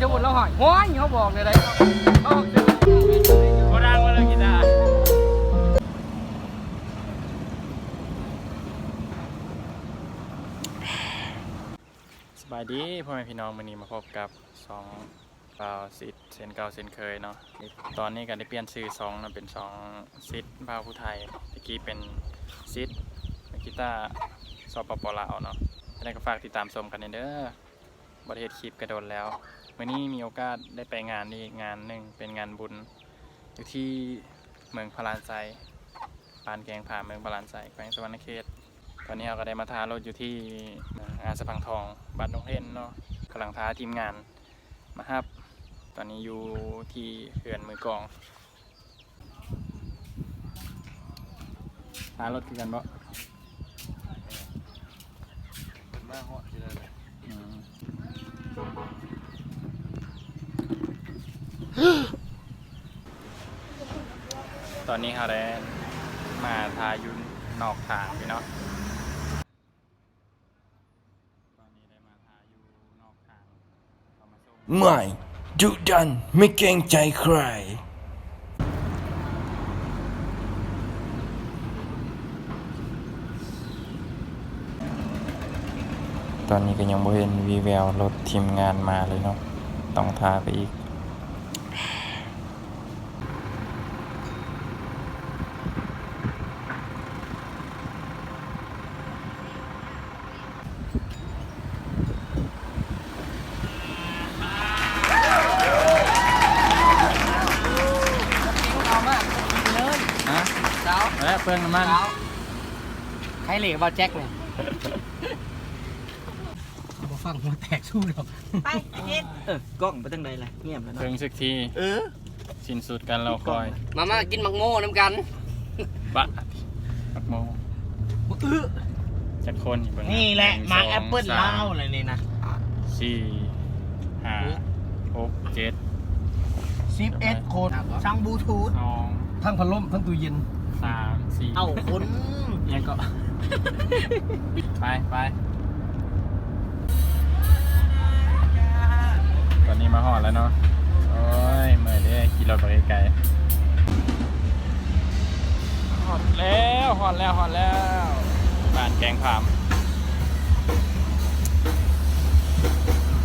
จะบุญแล้วหอยห้อยเขาบอกเลยได้เขาโบราณมาเลยกีตาร์สบายดีพ่อแม่พี่น้องวันนี้มาพบกับสองบ่าวซิดเซนเก่าเซนเคยเนาะตอนนี้ก็ได้เปลี่ยนชื่อสองนะเป็นสองซิดบ่าวผู้ไทยตะกี้เป็นซิดกีตาร์สปปลาวเนาะแล้วก็ฝากติดตามชมกันเด้อบริเทศคลิปกระโดดแล้ว วันนี้มีโอกาสได้ไปงานนี้งานหนึ่งเป็นงานบุญ อยู่ที่เมืองพารานไซปานแกงผาเมืองพารานไซแขวงสวรรณเขตตอนนี้เราก็ได้มาทารถอยู่ที่งานสะพังทองบ้านดงเล่นเนาะกำลังท้าทีมงานมาฮับ ตอนนี้อยู่ที่เขื่อนมือกลองท้ารถคือกันบ่เป็นมากเหาะทีละเลยอืม ตอนนี้เขาได้มาทาอยุนนอกทางพี่เนาะตอนนี้ได้มาทาอยู่นอกทางเรามาส่งไม่ดุดันไม่เกรงใจใคร ตอนนี้ก็ยังบ่เห็นวีแววรถทีมงานมาเลยเนาะต้องทาไปอีก เอามากเลย ฮะ สาว และเพื่อนน้ำมันสาวใครเหล็กบอลแจ็คเนี่ยมาฟังมาแตกสู้หรอกไปเฮ็ดเออกล้องไปตั้งใดล่ะเงียบแล้วเนาะเพิ่งสักทีเออสิ้นสุดกันเราคอยมามากินมังโม่น้ำกันบะปักโมอื้อจักคนอยู่เบิ่งนี่แหละงมาสงแอปเปิลสเล่าวเลยนี่นะสี่ห้าหกเจ็ดซิปเอสโคดช่างบลูทูธสองทั้งพัดลมทั้งตู้เย็นสาม สี่เอ้าคนยังก็ ไปไปตอนนี้มาหอดแล้วเนาะ โอ้ยเมื่อยเด้ขี่รถไปไกลๆหอดแล้วหอดแล้วหอดแล้ว บ้านแกงผาม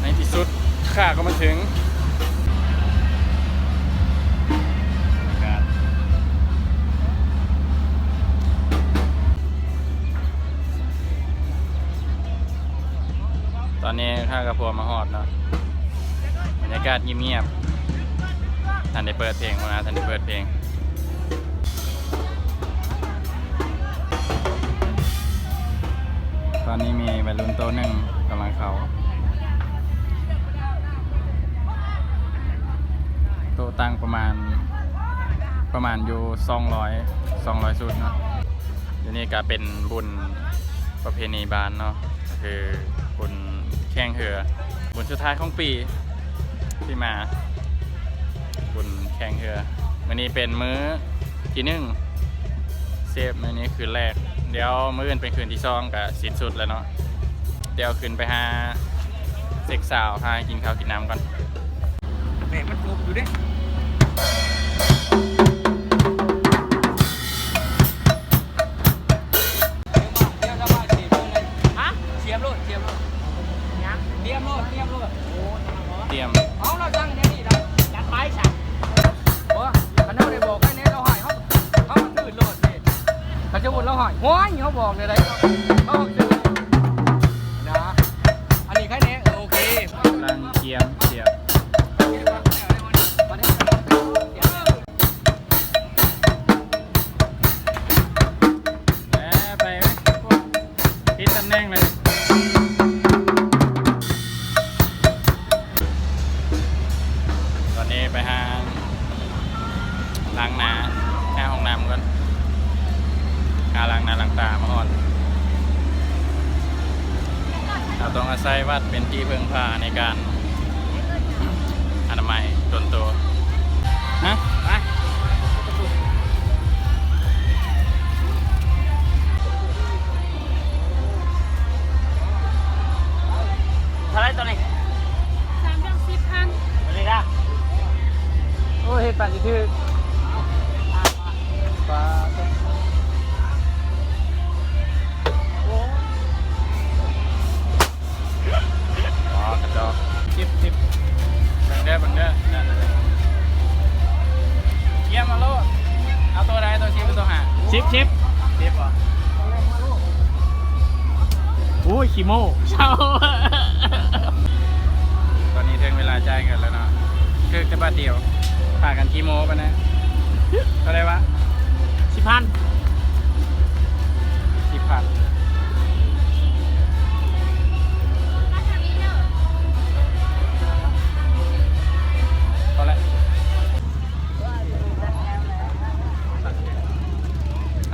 ในที่สุดข้าก็มาถึง ตอนนี้ข้ากับพัวมาหอดเนาะบรรยากาศเงียบๆท่านได้เปิดเพลงนะท่านได้เปิดเพลงตอนนี้มีวัยรุ่นโตหนึ่งกำลังเขาโตะตั้งประมาณประมาณอยู่สองร้อยสองร้อยสุดเนาะเดี๋ยวนี้ก็เป็นบุญประเพณีบานเนาะคือ แข่งเหือบุญสุดท้ายของปีที่มาบุญแข่งเหือวันนี้เป็นมื้อที่หนึ่งเซฟมื้อนี้คืนแรก เดี๋ยวมื้ออื่นเป็นคืนที่สองกับสิ้นสุดแล้วเนาะเดี๋ยวคืนไปหาเซ็กสาวหากินข้าวกินน้ำกันแหมมันปลุกอยู่ดิ เขาจะบุญเราหายห้อยเขาบอกเลยได้เขา ชิปชิปชิปเหรอโอ้ยขี้โม่เช่าตอนนี้ถึงเวลาจ่ายเงินแล้วเนาะคือจะบาทเดียวพากันขี้โม้ไปนะเท่าไหรวะสิบพันสิบพัน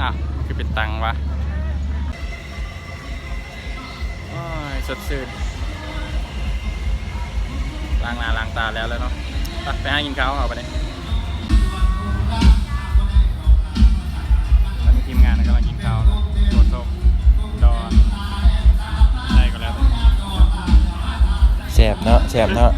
อะคือเป็นตังค์วะโอ้ยสดชื่นล้างหน้าล้างตาแล้วแล้วเนาะไปไปหากินข้าวเอาไปเลยตอนนี้ทีมงานกำลังกินข้าวโดดส้มดอใช่ก็แล้วแสบเนาะแสบเนาะ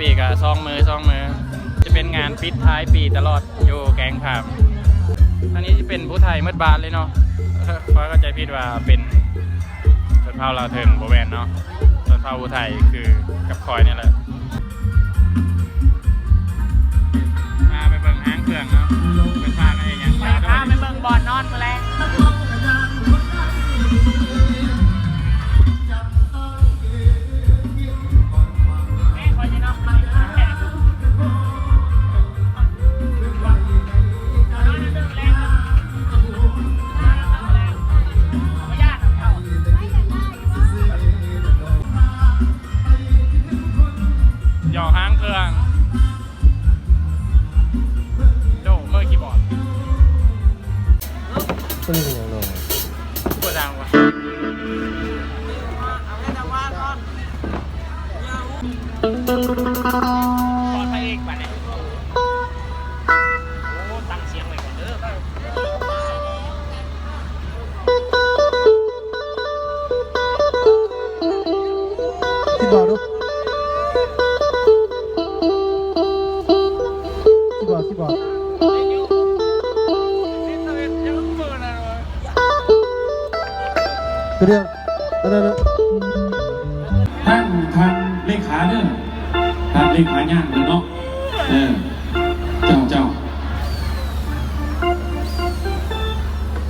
ปีก็ซองมือซองมือ จะเป็นงานปิดท้ายปีตลอดอยู่แกงผามอันนี้จะเป็นผู้ไทยเมื่อบานเลยเนาะเพราะเข้าใจผิดว่าเป็นชนเผ่าลาวเทิงโบแวนเนาะชนเผ่าผู้ไทยคือกับคอยนี่แหละมาไปเบิ่งห้างเครื่องเนาะเป็นพากันเองยังไปพาไปเบิ่งบอลนอนมาแล้ว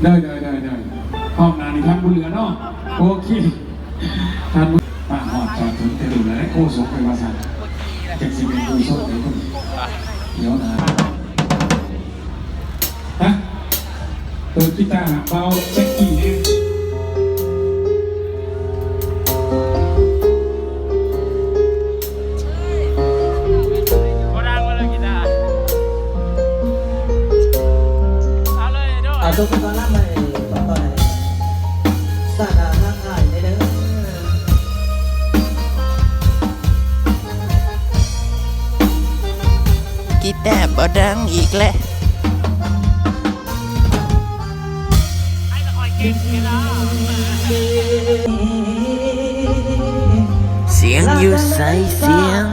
เด้อเด้อเด้อเด้อห้องนานี่ท่านบุญเหลือเนาะโอเคท่านบุญป้าหอดจอดถึงแต่ดูแลโคศกไปมาสั่นเจ็ดสิบเป็นผู้โชคดีคนเดี๋ยวนะฮะเปิดกีตาร์เบาเช็คกี้เองปว ดดังมาเลยกีตาร์เอาเลยด้วยเอาตัวคุณตอนรับมาตอนไหนสาขาห้างขายได้เด้อกีตาร์บ่ดังอีกแล้วเสียงอยู่ใส่เสียง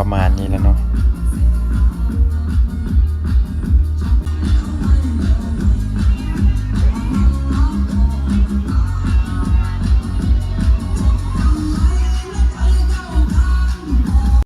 ประมาณนี้แล้วเนาะ